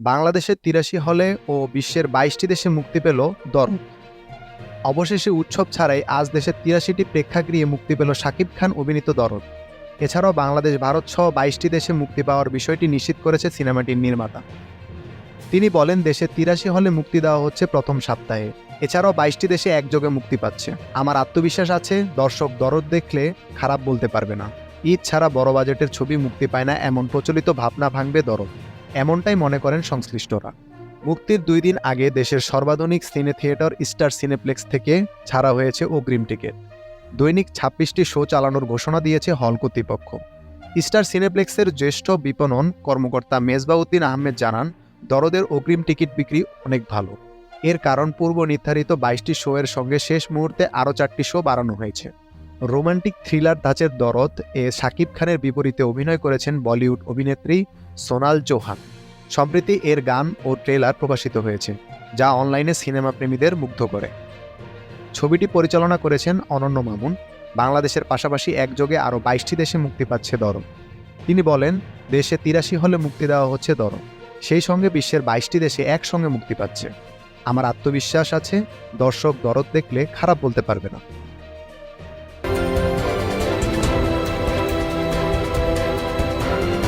বাংলাদেশের তিরাশি হলে ও বিশ্বের বাইশটি দেশে মুক্তি পেল দরদ অবশেষে উৎসব ছাড়াই আজ দেশের তিরাশিটি প্রেক্ষাগৃহে মুক্তি পেল শাকিব খান অভিনীত দরদ এছাড়াও বাংলাদেশ, ভারত সহ বাইশটি দেশে মুক্তি পাওয়ার বিষয়টি নিশ্চিত করেছে সিনেমাটির নির্মাতা। তিনি বলেন, দেশে তিরাশি হলে মুক্তি দেওয়া হচ্ছে প্রথম সপ্তাহে। এছাড়াও বাইশটি দেশে একযোগে মুক্তি পাচ্ছে। আমার আত্মবিশ্বাস আছে, দর্শক দরদ দেখলে খারাপ বলতে পারবে না। ঈদ ছাড়া বড় বাজেটের ছবি মুক্তি পায় না এমন প্রচলিত ভাবনা ভাঙবে দরদ এমনটাই মনে করেন সংশ্লিষ্টরা। মুক্তির দুই দিন আগে দেশের সর্বাধুনিক সিনে থিয়েটার স্টার সিনেপ্লেক্স থেকে ছাড়া হয়েছে অগ্রিম টিকিট। দৈনিক ছাব্বিশটি শো চালানোর ঘোষণা দিয়েছে হল কর্তৃপক্ষ। স্টার সিনেপ্লেক্সের জ্যেষ্ঠ বিপণন কর্মকর্তা মেজবাউদ্দিন আহমেদ জানান, দরদের অগ্রিম টিকিট বিক্রি অনেক ভালো। এর কারণ পূর্ব নির্ধারিত বাইশটি শো এর সঙ্গে শেষ মুহূর্তে আরও চারটি শো বাড়ানো হয়েছে। রোমান্টিক থ্রিলার ধাঁচের দরদ এ শাকিব খানের বিপরীতে অভিনয় করেছেন বলিউড অভিনেত্রী সোনাল চৌহান। সম্প্রতি এর গান ও ট্রেলার প্রকাশিত হয়েছে, যা অনলাইনে সিনেমা প্রেমীদের মুগ্ধ করে। ছবিটি পরিচালনা করেছেন অনন্য মামুন। বাংলাদেশের পাশাপাশি একযোগে আরও বাইশটি দেশে মুক্তি পাচ্ছে দরদ তিনি বলেন, দেশে তিরাশি হলে মুক্তি দেওয়া হচ্ছে দরদ সেই সঙ্গে বিশ্বের বাইশটি দেশে একসঙ্গে মুক্তি পাচ্ছে। আমার আত্মবিশ্বাস আছে, দর্শক দরদ দেখলে খারাপ বলতে পারবে না।